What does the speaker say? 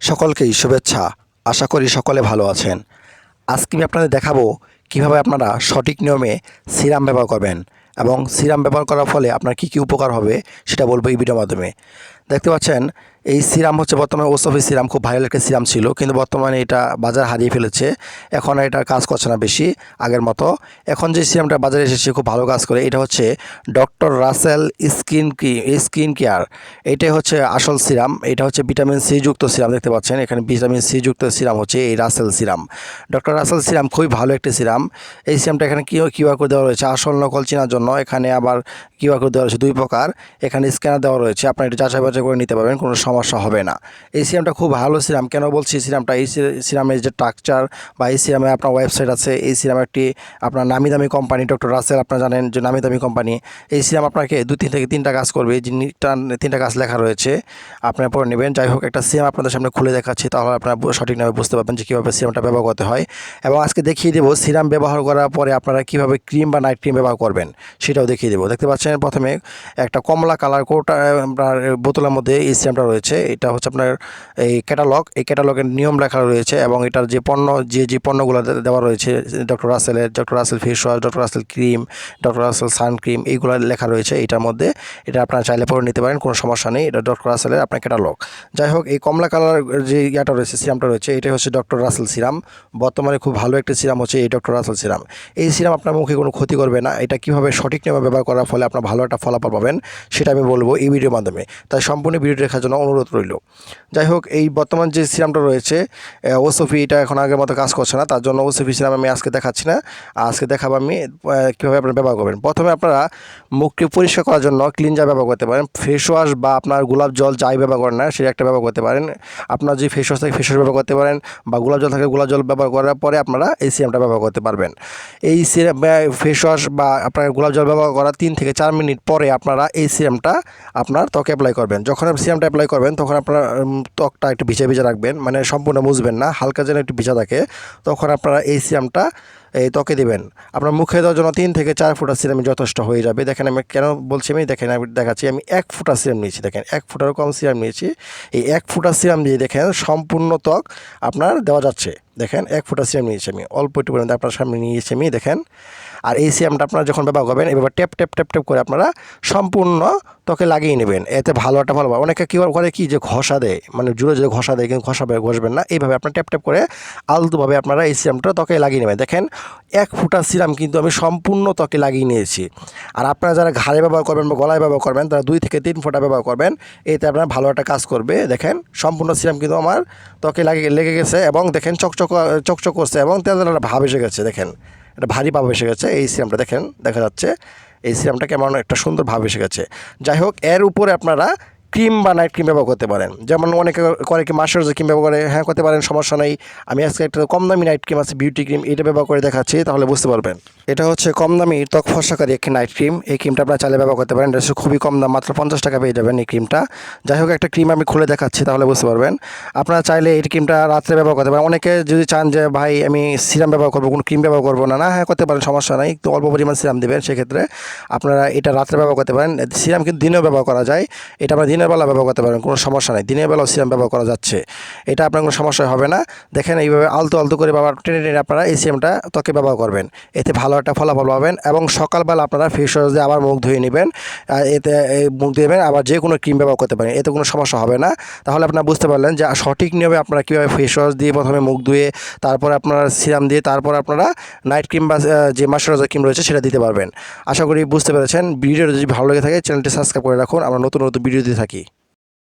সকলকেই শুভেচ্ছা। আশা করি সকলে ভালো আছেন। আজকে আমি আপনাদের দেখাবো কীভাবে আপনারা সঠিক নিয়মে সিরাম ব্যবহার করবেন এবং সিরাম ব্যবহার করার ফলে আপনার কী কী উপকার হবে সেটা বলব এই ভিডিওর মাধ্যমে। দেখতে পাচ্ছেন, এই সিরাম হচ্ছে বর্তমানে ওসফি সিরাম, খুব ভাইরাল একটা সিরাম ছিল, কিন্তু বর্তমানে এটা বাজার হারিয়ে ফেলেছে। এখন আর এটা কাজ করছে না বেশি, আগের মতো। এখন যে সিরামটা বাজারে এসেছে, খুব ভালো কাজ করে, এটা হচ্ছে ডক্টর রাসেল স্কিন কি স্কিন কেয়ার এটাই হচ্ছে আসল সিরাম, এটা হচ্ছে ভিটামিন সি যুক্ত সিরাম, দেখতে পাচ্ছেন, এখানে ভিটামিন সি যুক্ত সিরাম হচ্ছে এই Rashel serum. Doctor Rashel serum খুবই ভালো একটি সিরাম, এই সিরামটা এখানে কী কিউআর করে দেওয়া রয়েছে, আসল নকল চেনার জন্য, এখানে আবার কিউআর করে দেওয়া রয়েছে দুই প্রকার, এখানে স্ক্যানার দেওয়া রয়েছে, আপনার এটা যাচাই বাছাই করে নিতে পারবেন, কোনো সমস্যা হবে না। এই সিরামটা খুব ভালো সিরাম। কেন বলছি সিরামটা? এই সিরামের যে স্ট্রাকচার বা এই সিরামে আপনার ওয়েবসাইট আছে, এই সিরাম একটি আপনার নামি দামি কোম্পানি ডক্টর রাসেল আপনারা জানেন যে নামি দামি কোম্পানি এই সিরাম আপনাকে দু, তিন থেকে তিনটা কাজ করবে। যিনিটা তিনটা কাজ লেখা রয়েছে। আপনারা পরে নেবেন। যাই হোক, একটা সিরাম আপনাদের সামনে খুলে দেখাচ্ছি, তাহলে আপনারা সঠিকভাবে বুঝতে পারবেন যে কীভাবে সিরামটা ব্যবহার করতে হয়। এবং আজকে দেখিয়ে দেবো সিরাম ব্যবহার করার পরে আপনারা কীভাবে ক্রিম বা নাইট ক্রিম ব্যবহার করবেন, সেটাও দেখিয়ে দেবো। দেখতে পাচ্ছেন প্রথমে একটা কমলা কালার কোটা আপনার বোতলের মধ্যে এই সিরামটা রয়েছে। এটা হচ্ছে আপনার এই ক্যাটালগ এই ক্যাটালগের নিয়ম লেখা রয়েছে এবং এটার যে পণ্য, যে যে পণ্যগুলো দেওয়া রয়েছে ডক্টর রাসেলের doctor Rashel face wash doctor Rashel cream doctor Rashel sun cream এইগুলো লেখা রয়েছে এটার মধ্যে। এটা আপনারা চাইলে পরে নিতে পারেন, কোনো সমস্যা নেই। এটা ডক্টর রাসেলের আপনার ক্যাটালগ যাই হোক, এই কমলা কালার যে ইয়াটা রয়েছে সিরামটা রয়েছে, এটাই হচ্ছে ডক্টর রাসেল সিরাম বর্তমানে খুব ভালো একটি সিরাম হচ্ছে এই ডক্টর রাসেল সিরাম এই সিরাম আপনার মুখে কোনো ক্ষতি করবে না। এটা কীভাবে সঠিক নিয়মে ব্যবহার করার ফলে আপনার ভালো একটা ফলাফল পাবেন, সেটা আমি বলব এই ভিডিওর মাধ্যমে। তাই সম্পূর্ণ ভিডিও দেখার জন্য অনুরোধ রইল। যাই হোক এই বর্তমান যে সিরামটা রয়েছে ওসফি এটা এখন আগের মতো কাজ করছে না, তার জন্য ওসফি সিরাম আমি আজকে দেখাচ্ছি না। আজকে দেখাবো আমি কীভাবে আপনারা ব্যবহার করবেন। প্রথমে আপনারা মুখকে পরিষ্কার করার জন্য ক্লিনজার ব্যবহার করতে পারেন। ফেস ওয়াশ বা আপনার গোলাপ জল যাই ব্যবহার করেন না, সেটা একটা ব্যবহার করতে পারেন। আপনার যে ফেস ওয়াশ থাকে, ফেস ওয়াশ ব্যবহার করতে পারেন বা গোলাপ জল থাকে, গোলাপ জল ব্যবহার করার পরে আপনারা এই সিরামটা ব্যবহার করতে পারবেন। এই সিরাম ফেস ওয়াশ বা আপনার গোলাপ জল ব্যবহার করার তিন থেকে চার মিনিট পরে আপনারা এই সিরামটা আপনার ত্বকে অ্যাপ্লাই করবেন। যখন আপনি সিরামটা অ্যাপ্লাই করবেন, তখন আপনার ত্বকটা একটু ভিজে ভিজে রাখবেন মানে সম্পূর্ণ মুছবেন না, হালকা যেন একটু ভিজা থাকে, তখন আপনারা এই সিরামটা এই ত্বকে দেবেন। আপনার মুখে দেওয়ার জন্য তিন থেকে চার ফুটা সিরাম যথেষ্ট হয়ে যাবে। দেখেন আমি কেন বলছি আমি, দেখেন আমি দেখাচ্ছি, আমি এক ফুটা সিরাম নিয়েছি, দেখেন, এক ফুটারও কম সিরাম নিয়েছি। এই এক ফুটা সিরাম দিয়ে দেখেন সম্পূর্ণ ত্বক আপনার দেওয়া যাচ্ছে। দেখেন, এক ফুটা সিরাম নিয়েছি আমি, অল্প একটু পরিমাণে আপনার সামনে নিয়েছি আমি, দেখেন। আর এই সিরামটা আপনারা যখন ব্যবহার করবেন, এভাবে ট্যাপ টেপ ট্যাপ ট্যাপ করে আপনারা সম্পূর্ণ ত্বকে লাগিয়ে নেবেন। এতে ভালো একটা ভালো। অনেকে কী করে কি যে ঘষা দেয় মানে জুড়ে জুড়ে ঘষা দেয়, কিন্তু ঘষা ঘষবেন না। এইভাবে আপনার ট্যাপ ট্যাপ করে আলতুভাবে আপনারা এই সিরামটা ত্বকে লাগিয়ে নেবেন। দেখেন, এক ফুটা সিরাম কিন্তু আমি সম্পূর্ণ ত্বকে লাগিয়ে নিয়েছি। আর আপনারা যারা ঘাড়ে ব্যবহার করবেন বা গলায় ব্যবহার করবেন, তারা দুই থেকে তিন ফোঁটা ব্যবহার করবেন। এতে আপনার ভালো একটা কাজ করবে। দেখেন, সম্পূর্ণ সিরাম কিন্তু আমার ত্বকে লাগে লেগে গেছে এবং দেখেন চকচক চকচক করছে এবং তেল ভাব এসে গেছে। দেখেন এটা ভারী ভাব এসে গেছে। এই সিরামটা দেখেন, দেখা যাচ্ছে। এই সিরামটা কেমন একটা সুন্দর ভাব এসে গেছে। যাই হোক, এর উপরে আপনারা ক্রিম বা নাইট ক্রিম ব্যবহার করতে পারেন। যেমন অনেকে করে কি মাসের যে ক্রিম ব্যবহার করে হ্যাঁ করতে পারেন, সমস্যা নেই। আমি আজকে একটা কম দামি নাইট ক্রিম আছে বিউটি ক্রিম এটা ব্যবহার করে দেখাচ্ছি, তাহলে বুঝতে পারবেন। এটা হচ্ছে কম দামি ত্বক ফর্সাকারী একটি নাইট ক্রিম এই ক্রিমটা আপনারা চাইলে ব্যবহার করতে পারেন, এটা খুবই কম দাম, মাত্র পঞ্চাশ টাকা পেয়ে যাবেন এই ক্রিমটা যাই হোক, একটা ক্রিম আমি খুলে দেখাচ্ছি, তাহলে বুঝতে পারবেন। আপনারা চাইলে এই ক্রিমটা রাত্রে ব্যবহার করতে পারেন। অনেকে যদি চান যে, ভাই, আমি সিরাম ব্যবহার করব, কোনো ক্রিম ব্যবহার করব না। না হ্যাঁ করতে পারেন, সমস্যা নেই। একটু অল্প পরিমাণ সিরাম দেবেন, সেক্ষেত্রে আপনারা এটা রাত্রে ব্যবহার করতে পারেন। সিরাম কিন্তু দিনেও ব্যবহার করা যায়। এটা আপনারা দিনের বেলা ব্যবহার করতে পারেন, কোনো সমস্যা নেই। দিনের বেলাও সিরাম ব্যবহার করা যাচ্ছে। এটা আপনার কোনো সমস্যা হবে না। দেখেন এইভাবে আলতো আলতো করে ব্যবহার টেনে টেনে আপনারা এই সিরামটা ত্বকে ব্যবহার করবেন। এতে ভালো একটা ফলাফল পাবেন এবং সকালবেলা আপনারা ফেস ওয়াশ দিয়ে আবার মুখ ধুয়ে নেবেন। এতে মুখ ধুয়ে নেবেন, আবার যে কোনো ক্রিম ব্যবহার করতে পারেন। এতে কোনো সমস্যা হবে না। তাহলে আপনারা বুঝতে পারলেন যে সঠিক নিয়মে আপনারা কীভাবে ফেস ওয়াশ দিয়ে প্রথমে মুখ ধুয়ে, তারপর আপনারা সিরাম দিয়ে, তারপর আপনারা নাইট ক্রিম বা যে ময়শ্চারাইজার ক্রিম রয়েছে সেটা দিতে পারবেন। আশা করি বুঝতে পেরেছেন। ভিডিওটা যদি ভালো লেগে থাকে চ্যানেলটি সাবস্ক্রাইব করে রাখুন। আমরা নতুন নতুন ভিডিও দিয়ে থাকি। নাকি